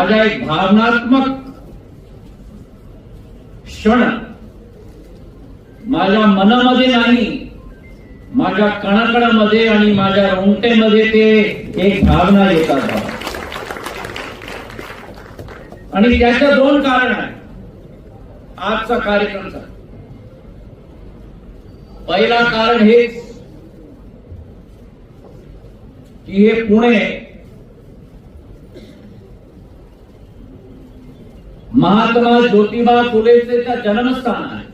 माझा एक भावनात्मक क्षण. माझ्या मनामध्ये नाही माझ्या कणाकणामध्ये आणि माझ्या रोंगटेमध्ये ते एक भावना येतात. आणि त्याचं दोन कारण आहे. आजचा कार्यक्रमचा पहिला कारण हेच की हे पुणे महात्मा ज्योतिबा त्या जन्मस्थान आहे.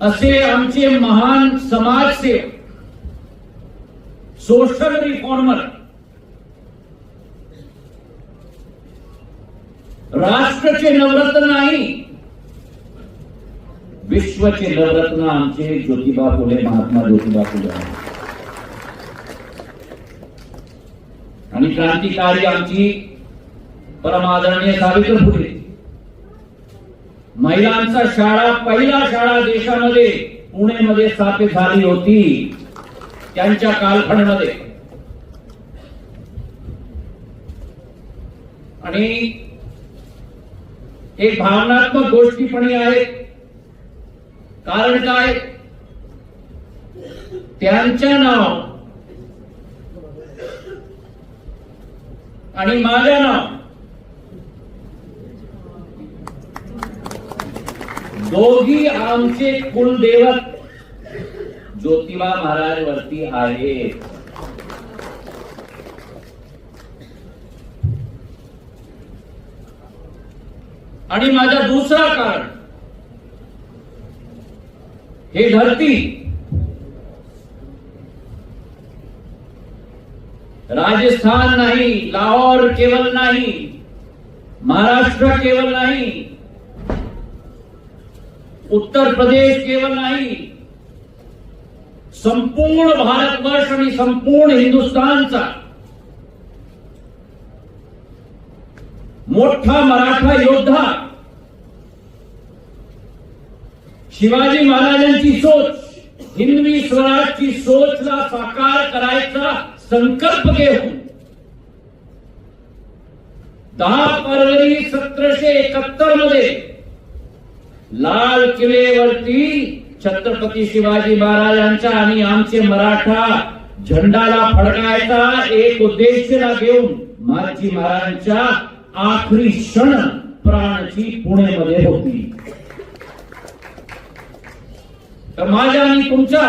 असे आमचे महान समाजसेवक, सोशल रिफॉर्मर, राष्ट्रचे नवरत्न नाही, विश्वचे नवरत्न आमचे ज्योतिबा फुले, महात्मा ज्योतिबा फुले आणि क्रांतिकारी आमची परमादरणीय सावित्र फुले. महिलांचा शाळा पहिला शाळा देशामध्ये पुणेमध्ये स्थापित झाली होती. त्यांच्या कालखंडमध्ये. आणि एक भावनात्मक गोष्टी पण आहेत. कारण काय? त्यांच्या नाव आणि माझं नाव. दोघी आमचे कुलदेवत ज्योतिबा महाराज वरती आहे. आणि माझा दुसरा कारण हे धरती राजस्थान नाही लाहोर केवळ नाही महाराष्ट्र केवळ नाही उत्तर प्रदेश केवळ नाही संपूर्ण भारतवर्ष आणि संपूर्ण हिंदुस्थानचा मोठा मराठा योद्धा शिवाजी महाराजांची सोच हिंदवी स्वराजची सोचला साकार करायचा. संकल्प घेऊन दहा फरवरी सतराशे एकाहत्तरमध्ये लाल किल्ल्यावरती छत्रपती शिवाजी महाराजांचा आणि आमचे मराठा झंडाला फडकायचा एक उद्देशाला घेऊन महाजी महाराजांच्या आखरी क्षण प्राणची पुणेमध्ये होती. तर माझ्या आणि तुमच्या